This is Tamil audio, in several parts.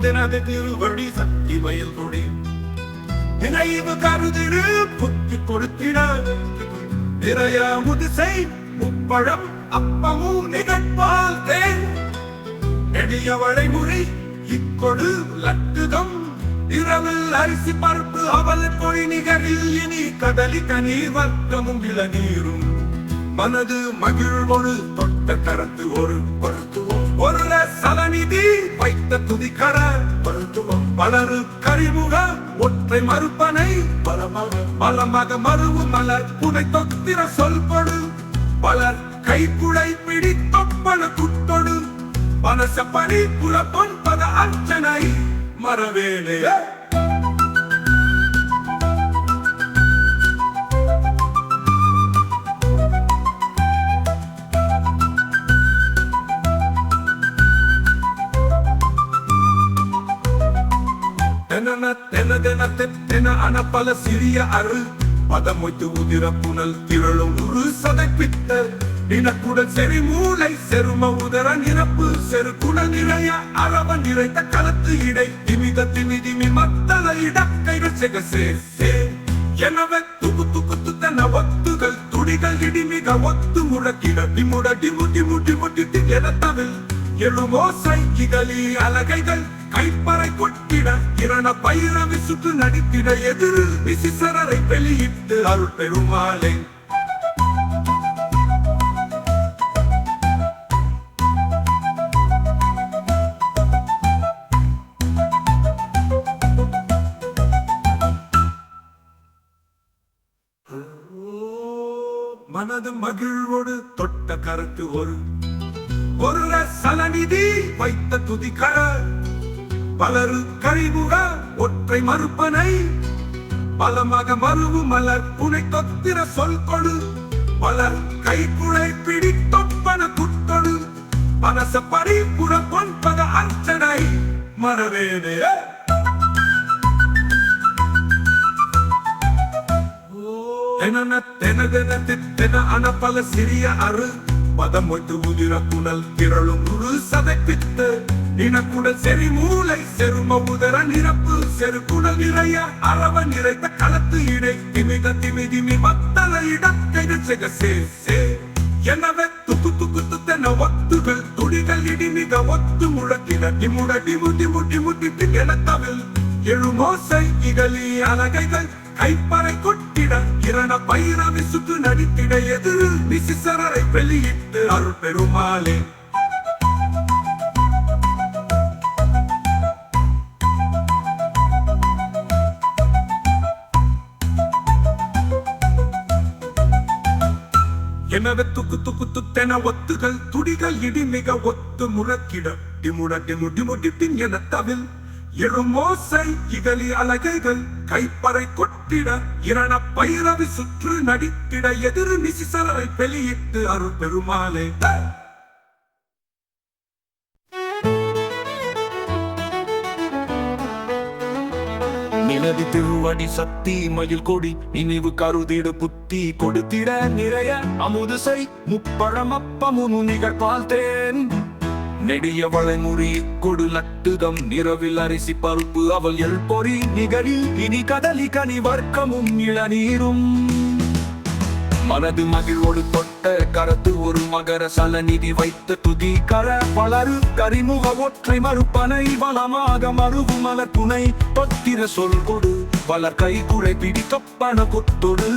தினது திருவடி சக்தி வயல் கொடி. நினைவு கருதிடு புத்தி கொடுத்திட. நிறைய முதிசை முப்பழம் அப்பமும் நிகழ்பால் தேன். நெடிய வளைமுறை இக்கொடு லட்டுதம் இரவில் அரிசி பருப்பு அவல் பொய் நிகரில் இனி கடலி கனீர் வர்க்கமும் இளநீரும். மனது மகிழ்வொரு தொட்ட தரத்து ஒரு பருத்துவம் ஒரு சலநிதி வைத்த துதிக்கர பருத்துவம் பலரு கரிமுக ஒற்றை மறுப்பனை பலமாக மறுவு மலர் புனை தொத்திர சொல்படு. பலர் கைக்குழை பிடி தொப்பன குட்டொடு. மனச பணி புல பொன்பத அர்ச்சனை மரவேலே. தெனன தென தென தென அன பல சிறிய அருள். பதமொய்த்து உதிர புனல் திரளும் உரு சதைப்பித்த நினக்குடன் செறி மூளை செரும உதர நிரப்பு. செரு குண நிறைய அரவ நிறைத்த களத்து இடை. திமித திமிதிமி மத்தல இடக்கைகள் செகசே சே எனவே துகு துகு துத்தன ஒத்துகள் துடிகள் இடிமிக ஒத்து முழக்கிட. டிமுட டிமு டிமு டிமு டிட்டி எனத்தவில் எழுமோசை இகலி அலகைகள். கைப்பறை கொட்டிட இரண பைரவி சுற்று நடித்திட எதிர் விசிசரரை வெளியிட்டு அருள் பெருமாளே மனது மகிழ்வோடு தொட்ட கருத்து ஒரு. ஒரு சலநிதி வைத்த துதிக்கர பலரு கழிவுக ஒற்றை மறுப்பனை. பலமாக மறுவு மலர் புனை தொத்திர சொல் கொடு. பலர் கைக்குழை பிடி தொப்பன குட்டொடு மனச பரிபுற பொன்பத அர்ச்சனை. மரவேனே தெனன தெனதென தித்தென அன பல சிறிய அரு மதம் ஒட்டு உதிர புனல் திரளும் உரு சதைப்பித்து நினக்குடல் செறி மூளை செரும உதர நிரப்பு செரு நிறைய அரவ நிறைத்த களத்து இடை திமித திமி திமி மத்தல இடத்தை செக சே சே. எனவே துக்கு துக்கு துத்தன ஒத்துகள் துடிகள் இடிமிக ஒத்து முழக்கின டிமுட டிமு டிமு டிமு டிட்டு எனத்தவில் எழுமோசை இகலி அலகைகள் கைப்பறை கொட்டிட இரண பைரவி சுற்று நடித்திட எதிர் விசிசரரை வெளியிட்டு அருள் பெருமாளே. எனவே துக்கு துக்கு துத்தென ஒத்துகள் துடிகள் இடி மிக ஒத்து முழக்கிட டிமுட டிமு டிமு டிட்டின் என தவில். எழுமோசை இகலி அலகைகள் கைப்பறை கொட்டிட இரண பைரவி சுற்று நடித்திட எதிர் நிசிசலரை வெளியிட்டு அருள் பெருமாளே. நிலவி திருவடி சக்தி மயில் கொடி நினைவு கருதிடு புத்தி கொடுத்திட நிறைய அமுதுசை முப்பழமப்பமுனு நிகழ்பால் தேன். நெடிய வளைமுறி கொடுலட்டுதம் நிறவில் அரிசி பருப்பு அவள் எல் பொறி நிகரில் இனி கதலி கனி வர்க்கமும் இளநீரும். மனது மகிழ்வோடு தொட்ட கரத்து ஒரு மகர சல நிதி வைத்த துதி கர பலரு கரிமுக ஒற்றை மறுப்பனை வளமாக மறுவு மலர் துணை. பத்திர சொல் கொடு பலர் கை குறை பிடி தொப்பன கொத்தொடு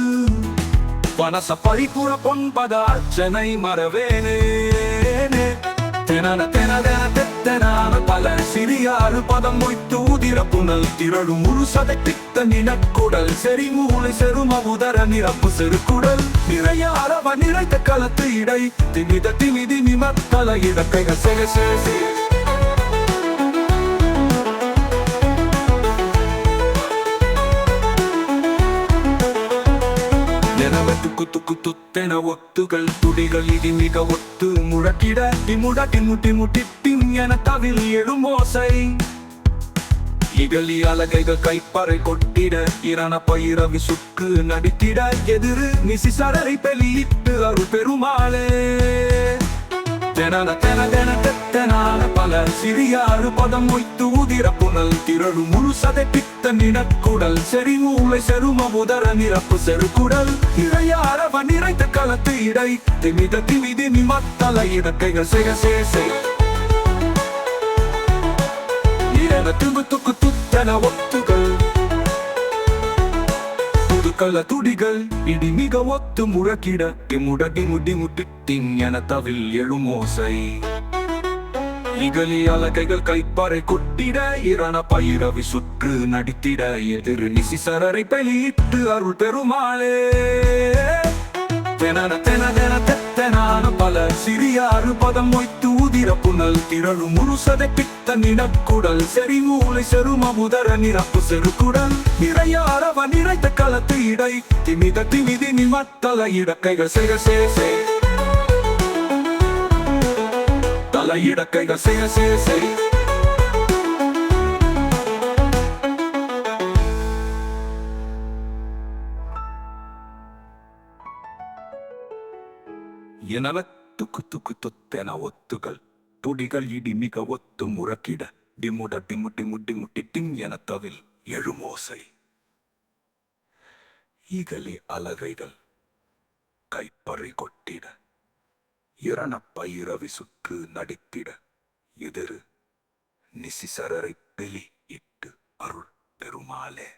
வனச பரிபுற பொன்பத அர்ச்சனை மறவேனே தெனன தெனதென தெத்தனான பல சிறியாறு பதம் மொய்த்து உதிர புனல் திரளும் முழு சதை பித்த நினக்குடல் செறி மூளை செரும உதர நிரப்பு செருக்குடல் நிறைய அளவ நிறைத்த களத்து இடை திமித திமிதி நிமத்தல இடக்கை செக தெனவத்து குத்து குத்து தென ஒத்துகள் துடிகள் இடி மிக ஒத்து முழக்கிட திமுட திமுட்டி முட்டி திம் என தவில் எழும் ஓசை. இகலி அலகைகள் கைப்பறை கொட்டிட இரண பயிரவி சுக்கு நடித்திட எதிரு நிசி சரலை பெலியிட்டு அருள் பெருமாளே தெனன தென தென தெத்தனான பல சிறியாறு பதம் மொய்த்து உதிர புனல் திரளு முழு சதை பித்த நினக்குடல் செறி மூளை செரும உதர நிரப்பு செருக்குடல் இழைய அரவ நிறைந்த களத்து இடை திமித திமிதி நிமத்தல இடக்கைகள் செய்ய சே செய் துங்கு துக்கு துத்தன ஒத்துகள் புதுக்கல்ல துடிகள். இடி மிக ஒத்து முழக்கிட. இம்முடடி முடி முட்டி. திங்கன தவில் எழுமோசை இகலி அலகைகள் கைப்பறை கொட்டிட. இரண பயிரவி சுற்று நடித்திட. எதிர் நிசிசரரை வெளியிட்டு அருள் பெருமாளே தெனன தென தென தெத்தனான பல சிறியாறு பதம் மொய்த்து ஈரப்புணல் திரளு முழுசதை பித்த நிடக்குடல் செறிமூளை செரும முதர நிரப்பு செருக்குடல். நிறைய அறவ நிறைத்த களத்து இடை திமித திமிதி நிமத்தல இடக்கைகள் செய்க சே தல இடக்கைகள் செய்க சே எனவ துக்கு துக்கு தொத்தென ஒத்துகள். துடிகள் இடி மிக ஒத்து முறக்கிட டிமுட டிமு டிமு டிமு டிட்டிங் என தவில் எழுமோசை. இகலி அலகைகள் கைப்பறை கொட்டிட இரண பயிரவி சுற்று நடித்திட எதிரு நிசிசரரை பிலி இட்டு அருள் பெருமாளே